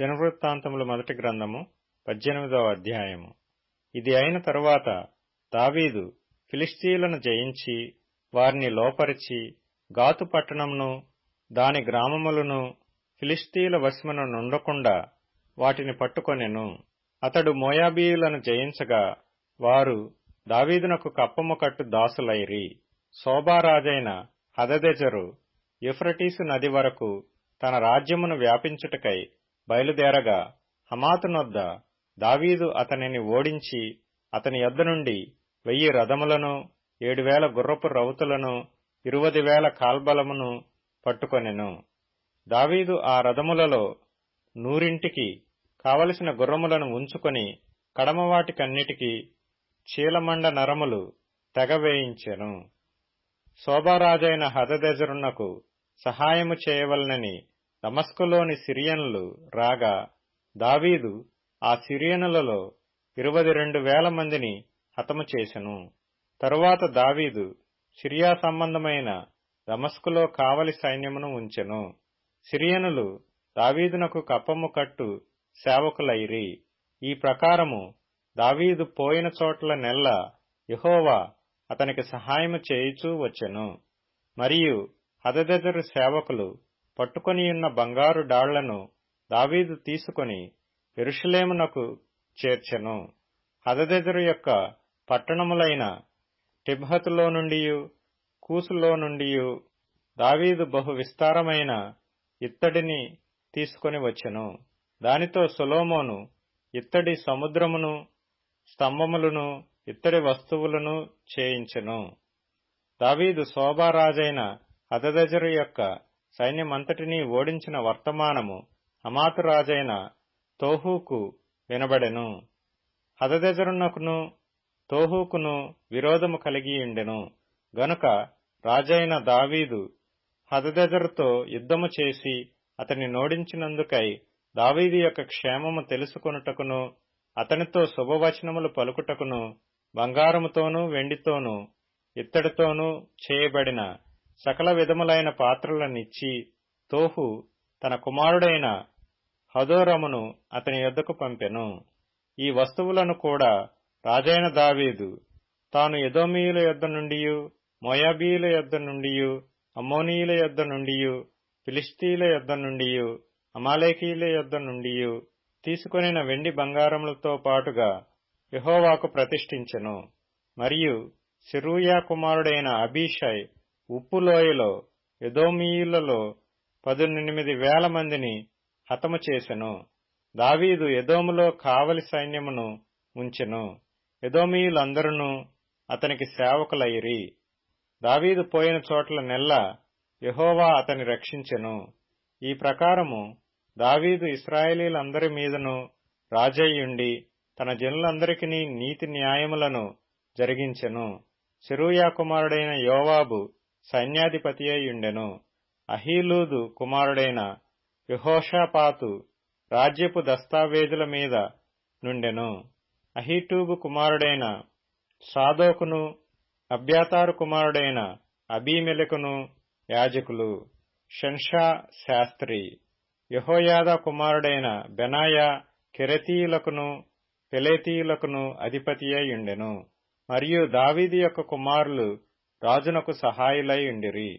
దినవృత్తాంతముల మొదటి గ్రంథము పద్దెనిమిదవ అధ్యాయము. ఇది అయిన తరువాత దావీదు ఫిలిష్తీయులను జయించి వారిని లోపరిచి గాతు పట్టణంను దాని గ్రామములను ఫిలిస్తీల వశమున నుండకుండా వాటిని పట్టుకొనెను. అతడు మోయాబీయులను జయించగా వారు దావీదునకు కప్పము కట్టు దాసులైరి. శోభారాజైన హదదెజరు యుఫ్రటీసు నది వరకు తన రాజ్యమును వ్యాపించుటకై బయలుదేరగా హమాతునొద్ద దావీదు అతనిని ఓడించి అతని యొద్ద నుండి వెయ్యి రథములను ఏడు వేల గుర్రపు రౌతులను ఇరువది వేల కాల్బలమును పట్టుకొనెను. దావీదు ఆ రథములలో నూరింటికి కావలసిన గుర్రములను ఉంచుకొని కడమవాటికన్నిటికీ చీలమండ నరములు తెగవేయించెను శోభారాజైన హదదెజరునకు సహాయము చేయవలనని దమస్కులోని సిరియనులు రాగా దావీదు ఆ సిరియనులలో ఇరవై రెండు వేల మందిని హతము చేసెను. తరువాత దావీదు సిరియా సంబంధమైన దమస్కులో కావలి సైన్యమును ఉంచెను. సిరియనులు దావీదునకు కప్పము కట్టు సేవకులైరి. ఈ ప్రకారము దావీదు పోయిన చోట్ల నెల్ల యహోవా అతనికి సహాయము చేయుచూ వచ్చెను. మరియు హదదెజరు సేవకులు పట్టుకొనియున్న బంగారు డాళ్ళను దావీదు తీసుకొని ఎరుషలేమునకు చేర్చెను. హదదెజరు యొక్క పట్టణములైన టిబ్హతులో నుండి కూసులో నుండి దావీదు బహు విస్తారమైన ఇత్తడిని తీసుకొని వచ్చెను. దానితో సొలోమోను ఇత్తడి సముద్రమును స్తంభములను ఇత్తడి వస్తువులను చేయించెను. దావీదు శోభారాజైన హదదజరు యొక్క సైన్యమంతటినీ ఓడించిన వర్తమానము హమాతురాజైన తోహూకు వినబడెను. హదదెజరునకును తోహూకును విరోధము కలిగియుండెను. గనుక రాజైన దావీదు హదదెజరుతో యుద్ధము చేసి అతని నోడించినందుకై దావీదు యొక్క క్షేమము తెలుసుకొనుటకును అతనితో శుభవచనములు పలుకుటకును బంగారముతోనూ వెండితోనూ ఇత్తడితోనూ చేయబడిన సకల విధములైన పాత్రలనిచ్చి తోహు తన కుమారుడైన హదోరమును అతని యొద్దకు పంపెను. ఈ వస్తువులను కూడా రాజైన దావీదు తాను ఎదోమీయుల యొద్ద నుండి మోయాబీయుల యొద్ద నుండి అమ్మోనీయుల యొద్ద నుండి ఫిలిస్తీయుల యొద్ద నుండి అమాలేకీయుల యొద్ద నుండి తీసుకొనిన వెండి బంగారములతో పాటుగా యహోవాకు ప్రతిష్ఠించెను. మరియు సిరూయా కుమారుడైన అబీషై ఉప్పులోయలో ఎదోమీయులలో పదునెనిమిది వేల మందిని హతము చేసెను. దావీదు ఎదోములో కావలి సైన్యమును ఉంచెను. ఎదోమీయులందరూ అతనికి సేవకులైరి. దావీదు పోయిన చోట్ల నెల్ల యహోవా అతని రక్షించెను. ఈ ప్రకారము దావీదు ఇస్రాయేలీలందరి మీదను రాజయ్యుండి తన జనులందరికీ నీతి న్యాయములను జరిగించెను. సిరూయా కుమారుడైన యోవాబు సైన్యాధిపతియ్యుండెను అహీలూదు కుమారుడైన యహోషాపాతు రాజ్యపు దస్తావేజుల మీద నుండెను. అహీటూబు కుమారుడైన సాదోకును అభ్యాతారు కుమారుడైన అబీమెలకును యాజకులు షన్షా శాస్త్రి. యహోయాద కుమారుడైన బెనాయా కెరతీయులకును పెలేతీయులకును అధిపతియై అయ్యుండెను. మరియు దావీది యొక్క కుమారులు రాజునకు సహాయులై ఉండిరి.